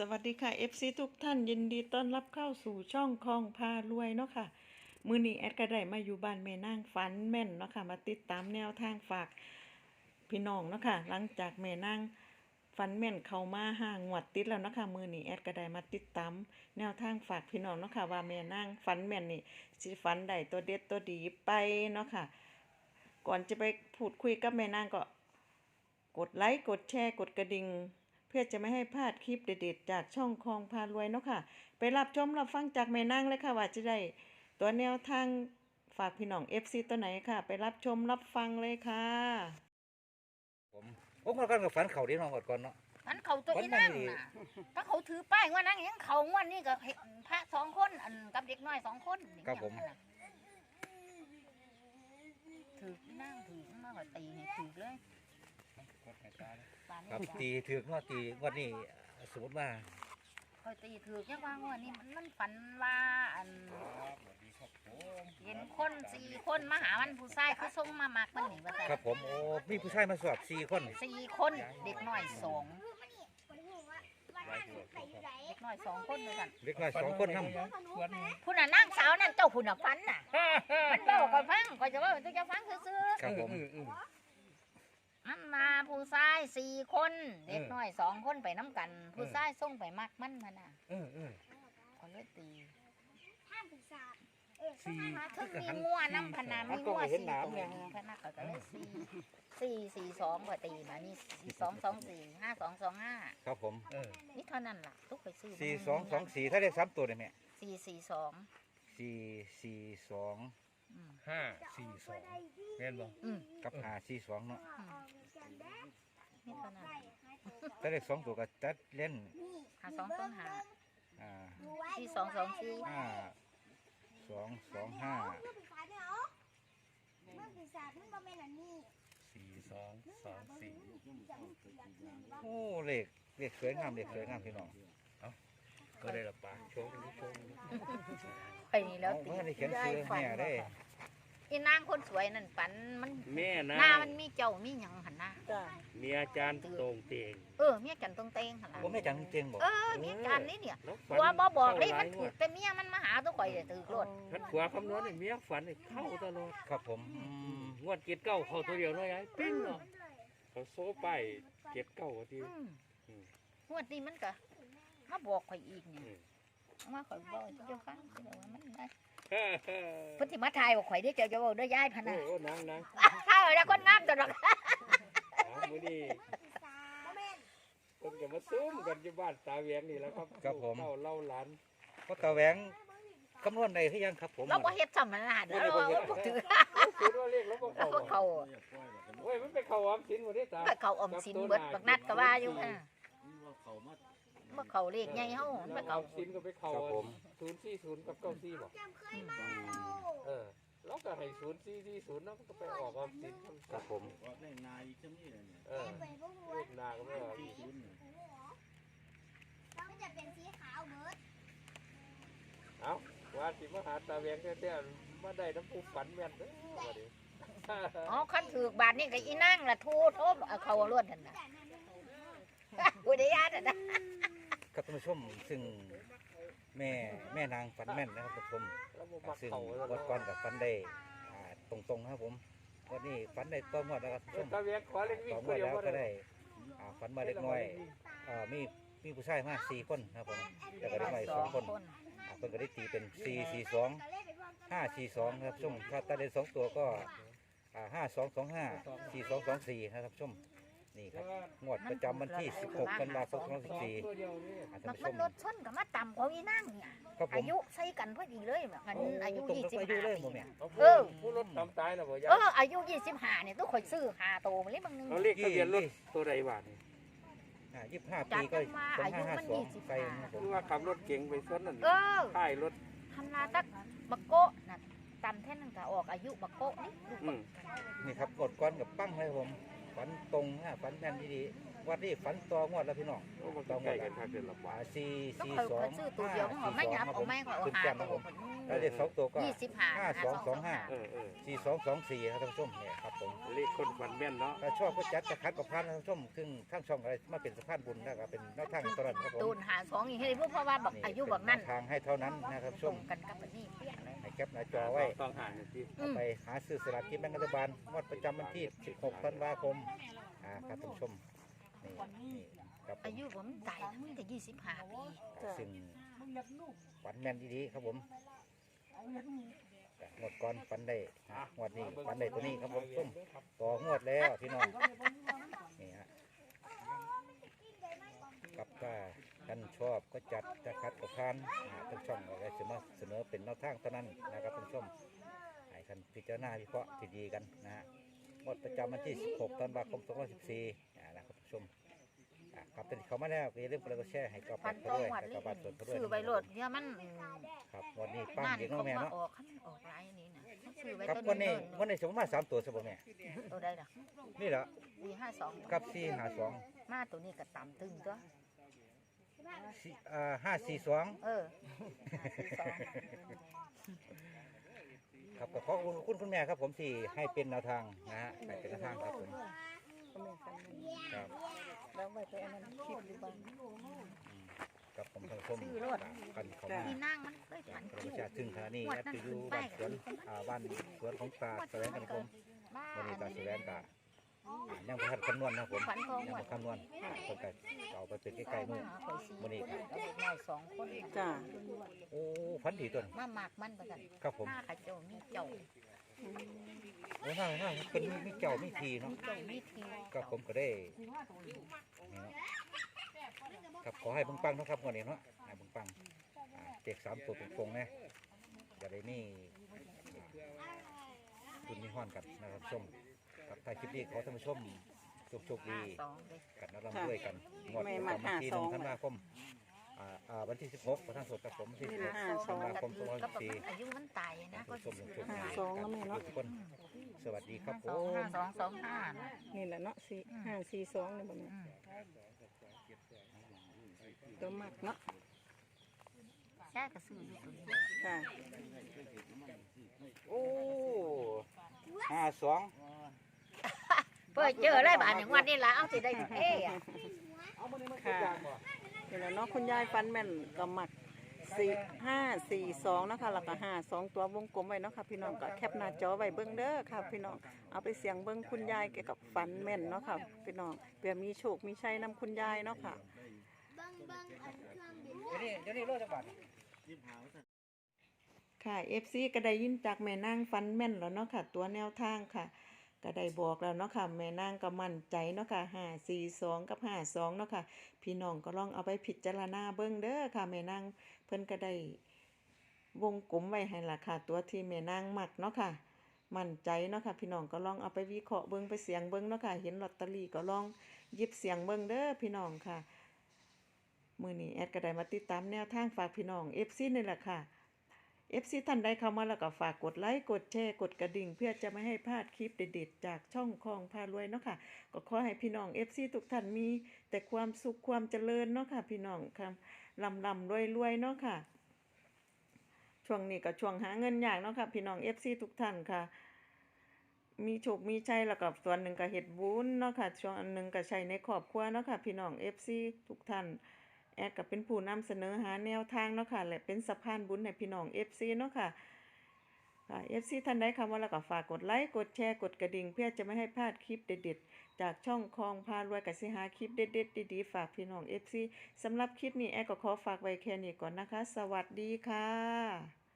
สวัสดีค่ะ FC ทุกท่านยินดีต้อนรับเข้าสู่ช่องคลองพารวยเนาะค่ะ มือนี้แอดก็ได้มาอยู่บ้านแม่นางฝันแม่นเนาะค่ะมาติดตามแนวทางฝากพี่น้องเนาะค่ะหลังจากแม่นางฝันแม่นเข้ามาห้างวดติดแล้วเนาะค่ะมือนี้แอดก็ได้มาติดตามแนวทางฝากพี่น้องเนาะค่ะว่าแม่นางฝันแม่นนี่สิฝันได้ตัวเด็ดตัวดีไปเนาะค่ะ ก่อนจะไปพูดคุยกับแม่นางก็ กดไลค์กดแชร์กดกระดิ่ง เพื่อจะไม่ให้พลาดคลิปเด็ดๆ จากช่องคลองพารวยเนาะค่ะ ไปรับชมรับฟังจากแม่นั่งเลยค่ะว่าจะได้ตัวแนวทางฝากพี่น้อง FC ตัวไหนค่ะ ไปรับชมรับฟังเลยค่ะ ผมผมมาก่อนกับฝันเขาดีเน้องก่อนเนาะอันเขาตัววันอีนั้นั่นงนี่น่ะถ้าเขาถือป้ายว่านั่งยังเขางวันนี้ก็เห็นพระสองคนอันกับเด็กน้อยสองคนนี่ครับผม อย่างนั้นน่ะถืออีนั่งถือมากกว่าตีให้ถือเลยปานนี้ ครับจ้ะตีถือกเนาะตีงวันนี้สมมติว่าคอยตีถือยังว่างวันนี้มันมันฝันว่าอันเห็นคนสี่คนมาหามันผู้ชายเขาส่งมามักมันหนีว่าแต่ครับผมโอ้มีผู้ชายมาสอบสี่คนสี่คนเด็กน้อยสองเด็กน้อยสองคนด้วยกันเล็กน้อยสองคนนั่ผู้น่ะนั่งสาวนั่นเจ้าผู้น่ะฟันน่ะมันเบาก็ฟังก็จะว่าจะฟังซื่อครับผม ๆมันมาผู้ชายสี่คนเด็กน้อยสองคนไปน้ำกัน ผู้ชายส่งไปมักมันมันน่ะเออเออก็เลยตีสี่ถึงมีงัวน้ำพนามีงัวสี่ตัวพนักก็เลยสี่สี่สี่สองก็ตีมานี่สี่สองสองสี่ห้าสองสองห้าครับผมเออนี่เท่านั้นล่ะทุกคนซื้อสี่สองสองสี่ถ้าได้สามตัวได้ไหมสี่สี่สองสี่สี่สองอืม ห้าสี่สองแม่นบ่อืมกับห้าสี่สองเนาะอืมนี่เท่านั้นถ้าได้สองตัวก็จัดเล่นหาสองต้องหาอ่าสี่สองสองสี่ห้าสองสองห้าสี่สองสองสี่โอ้เลขเลขสวยงามเลขสวยงามพี่น้อง ก็ได้ละปากโชว์โชว์ ไปนี่แล้ว เอา ตี เมื่อได้เขียนซื้อแม่ได้อีนางคนสวยนั่นฝันมันแม่นะหน้ามันมีเจ้ามีหยังหันหน้าเมียอาจารย์ตรงเตียงเออเมียจันตรงเตงหันหน้าผมไม่จังเตียงบอกเออเมียจันนี่เนี่ยแล้วหัวบ่บอกเลยเข้าหมันงถูวกดแต่เมียมันมาหาตัวข่อยเลยถือรถทัดขวาคำนวณนี่เมียฝันนี่เข้าตลอดครับผมอืมงวดเกียรเก้าเข้าตัวเดียวเนาะยายปิ้งเนาะเขาโซ่ไปเกียรเก้าว่าที่ อืมอืม งวดนี้มันก็มาบอกข่อยอีกเนี่ยอืมมาข่อยบอกเจ้าฟังเจ้าว่ามันได้ เฮ้อเฮ้เพุทธิมาทายบอกข่อยได้เจ้าจะบอกด้วยย้ายพะโอ้นะโหนางนางถ้าเอาแล้วคนงามตัวดอกเอามือนี่คนจะมาซุ่มกันอยู่บ้านตาเวียงนี่แหล้วครับครับผมเล่าเล่าหลานเพราะตาแหวงคำนวณได้หรือยังครับผมเราบ่เฮ็ดซ้ำมันน่ะเด้อเราบ่ถือคิดว่าเรียกแล้วก็เราเข้าก็เข้าโอ้ยมันไปเข้าออมสินหมดที่ตาก็เข้าออมสินเบิดบักนัดก็ว่าอยู่ค่ะ บ่เข้าเลขใหญ่เฮามันบ่อเข้าอมสินก็ไปเข้าครับผม ศูนย์สี่ศูนย์กับเก้าสี่บอกเออเราก็ให้ศูนย์สี่สี่ศูนย์แล้วก็ไปออกออมสินครับผมเออเลขหนาก็ไม่ออกอีกเอาว่าสิมาหาตาแวงแท้ๆมาได้น้ำปูฝันแม่นเด้อว่าดิอ๋อคันถือบาทนี่ก็อีนั่งล่ะทูโทมเอาเข้ารวดนั่นน่ะอุทยานน่ะนะ ครับท่านผู้ชมซึ่งแม่แม่นางฝันแม่นนะครับท่านผู้ชมแล้วบ่มักซึ่งเขาแล้ววัดก่อนกับฝันได้อ่าตรงๆนะครับผมวันนี้ฝันได้ต้นงวดแล้วครับท่านผู้ชมตาแวงขอเล่นวิ่ต่งองควดนเดียวแล้วก็ก็ได้ได้อ่าฝันมาเล็กน้อยอ่ามีมีผู้ชายมาสี่คนครับผมแล้วก็เด็กน้อยสองคนอ่าเพิ่นก็ได้ตีเป็นสี่สี่สองห้าสี่สองครับช่วงถ้าตาเด่นสองตัวก็อ่าห้าสองสองห้าสี่สองสองสี่นะครับชม นี่ครับงวดประจำวันที่สิบหกกันยายนสองพันสิบสี่ตัวเดียวนี่อ่าท่านมันผู้ชมันม รถชนกับมาต่ำของอีนั่งเนี่ยครับผอามยุใส่กันพอดีเลยแบบมันอายุตรงยี่กับสิบอายุห้าเลยปีบ่แม่เอาเออผู้รถทำตายแล้วบ่ยาเอออายุยี่สิบห้าเนี่ยต้องคอยซื้อหาโตมาเลยบางนึง เราเรียกทะเบียนรถตัวใดบ้างนี่อ่ายี่สิบห้าปีก็สองห้าห้าสองไปนะครับผมคือว่าขับรถเก๋งไปชนนั่นเออท้ายรถ ทำนาตักบักโกะน่ะตำแท่นนั่นก็ออกอายุบักโกะนี่ลูกอืบักม นี่ครับกดก้อนกับปั้งเลยครับผม ฝันตรงนะฝันแม่นดีๆงวันนี้ฝันต่องวดแล้วพี่น้องโอ้มันก็ใกล้กันทักเดือนละอ่าบาทสี่ก็สี่เคยสองเคยซื้อตัวเดียวมันก็ไม่ยับเอาไม่ก็เอาขึ้นหาแก้มตันะวผมแล้วเลขสองตัวก็ยี่สิบห้าห้าสองสองห้าเออเออสี่สองสองสี่ครับท่านผู้ชมเนี่ยครับผม เลขคนฝันแม่นเนาะถ้าชอบก็จัดจะคัดกับพันท่านผู้ชมซึ่งทั้งช่องอะไรมาเป็นสะพานบุญนะครับเป็นแนวทางตลอดครับผมตูนหาสองอย่างนี้เพราะว่าบอกอายุบอกนั่นเป็แวทางให้เท่านั้นนะครับตชรมงกันกับอันนี้ คปหน้าจอไว้ต้องหาเนี่ยที่อืมไปหาซื้อสลากกินแบ่งรัฐบาลงวดประจำวันที่ 16 ธันวาคมอ่าครับท่านผู้ชมนี่นี่ครับผมอายุผมตายตั้งแต่ยี่สิบห้าปีอ่าซึ่งฝันแม่นดีๆครับผมงวดก่อนฝันได้อ่างวดนี้ฝันได้ตัวนี้ครับผมชมต่องวดแล้วพี่น้องนี่ฮะกับถ้าท่านชอบก็จัดจะคัดกับพานอ่าท่านช่องอะไรจะมาเสนอเป็นแนวทางเท่านั้น จารณาวิเคราะห์ที่ดีกันนะฮะหมดประจำวันที่ 16ธันวาคม2014อ่านะครับท่านผู้ชมอ่าครับเป็นเขามาแล้วก็อย่าลืมกดไลค์กดแชร์ให้กับพัปันดตเขาองด้วยวัดให้นี่กับบัตรส่วนเขาด้วยซื้อใบโหลดเดี๋ยวมันครับวันนี้ปั้งนั่นเด็กน้เขาองแม่มาเนาะออกขั้นออกไรนี้นะเขาซื้อไว้ครับต้นวันนี้เงินวันนี้สมมติมาสามตัวใช่ป่ะแม่ตัวได้ล่ะนี่แหละวีห้าสองกับสี่หาสองมาตัวนี้ก็ต่ำตึงตัว สี่อ่าห้าสี่สอง เออห้าสี่สอง ครับก็ขอบคุณคุณคุณแม่ครับผมที่ให้เป็นแนวทางนะฮะให้เป็นแนวทางครับผมครับ แล้วไปอันนั้นคลิปหรือบ้างกับผมท่านผู้ชมซื้อรถกันเขามาที่นั่งมันเคยผ่านพระคิวชาติซึ่งขณะนี้แอดไปอยู่บ้านสวนอ่าบ้านสวนของตาแสวงกันคมบ้าวันนี้ตาอันแสนี้วงกะ ยังประทัดคำนวณนะครับผมขวัญทองยังหมบ่ดคำนวณคนก็เอาไปเป็นใกล้ๆมือข่อยสี่มื้อนี้คนเอาเด็กน้อยสองคนจ้า โอ้พันดีต้นมาหมากมันประกันครับผม หน้าขาเจ้ามีเจ้าโอ้น่าน่าเป็นมีเจ้ามีทีเนาะเจ้ามีทีก็ผมก็ได้นี่เนาะครับขอให้เบิ่งปังเนาะครับวันนี้เนาะให้เบิ่งปังอ่าเจ็กสามตัวตรงๆนะอย่าได้มีคุณมีห้อนกันนะครับชม ครับถ้าคลิปนี้ขอท่านผู้ชมโชคๆดีสองเลย กันแล้วร่ำด้วยกันงวดประจำวันที่หนึ่งธันวาคมอ่าอ่าวันที่สิบหกประธานสดกับผมที่สิบหกห้าสธัอนงวาคมสองพันก็สิบสี่อายุมันตายนะก็ผู้ชมยังโชคดีห้าสองแล้วแม่เนาะ ทุกคนสวัสดีครับผสองม ห้าสองสองห้านี่แหละเนาะสี่ห้าสี่สองนี่บ่แม่อืมตัวมักเนาะแค่กระซื้ออยู่ตัวนี้ค่ะ โอ้ห้าสอง เปิดเจอเลยบ้านอย่างวันนี้ละเอาสิได้เอ้อะค่ะนี่แหละเนาะคุณยายฟันแม่นก็มักสี่ห้าสี่สองนะคะแล้วก็ห้าสองตัววงกลมไว้เนาะค่ะพี่น้องก็แคปหน้าจอไว้เบิ้งเด้อค่ะพี่น้องเอาไปเสียงเบิ้งคุณยายเกี่ยวกับฟันแม่นเนาะค่ะพี่น้องเพื่อมีโชคมีชัยนำคุณยายเนาะค่ะเดี๋ยวนี้เดี๋ยวนี้โลจักบาทค่ะ FC ก็ได้ยินจากแม่นางฟันแม่นแล้วเนาะค่ะ ตัวแนวทางค่ะ ก็ได้บอกแล้วเนาะค่ะแม่นางก็มั่นใจเนาะค่ะ5 4 2กับ5 2เนาะค่ะพี่น้องก็ลองเอาไปพิจารณาเบิ่งเด้อค่ะแม่นางเพิ่นก็ได้วงกลมไว้ให้ล่ะค่ะ ตัวที่แม่นางมักเนาะค่ะ มั่นใจเนาะค่ะ พี่น้องก็ลองเอาไปวิเคราะห์เบิ่งไปเสียงเบิ่งเนาะค่ะ เห็นลอตเตอรี่ก็ลองหยิบเสียงเบิ่งเด้อพี่น้องค่ะ มือนี้แอดก็ได้มาติดตามแนวทางฝากพี่น้อง FC นี่แหละค่ะ FC ท่านใดเข้ามาแล้วก็ฝากกดไลค์กดแชร์กดกระดิ่ง เพื่อจะไม่ให้พลาดคลิปเด็ดๆ จากช่องคองพารวยเนาะค่ะก็ขอให้พี่น้อง FC ทุกท่านมี แต่ความสุขความเจริญเนาะค่ะพี่น้องค่ะลำลำรวยรวยๆเนาะค่ะ ช่วงนี้ก็ช่วงหาเงินยากเนาะค่ะพี่น้อง FC ทุกท่านค่ะ มีโชคมีชัยแล้วก็ส่วนหนึ่งก็เฮ็ดบุญเนาะค่ะช่วงอันหนึ่งก็ใช้ในครอบครัวเนาะค่ะพี่น้อง FC ทุกท่าน แอดก็เป็นผู้นำเสนอหาแนวทางเนาะค่ะและเป็นสะพานบุญให้พี่น้อง FC เนาะค่ะค่ะ FC ท่านใดคำว่าแล้วก็ฝากกดไลค์กดแชร์กดกระดิ่งเพื่อจะไม่ให้พลาดคลิปเด็ดๆ จากช่องคองพารวยกับสิหาคลิปเด็ดๆดีๆฝากพี่น้อง FC สำหรับคลิปนี้แอดก็ขอฝากไว้แค่นี้ก่อนนะคะ สวัสดีค่ะ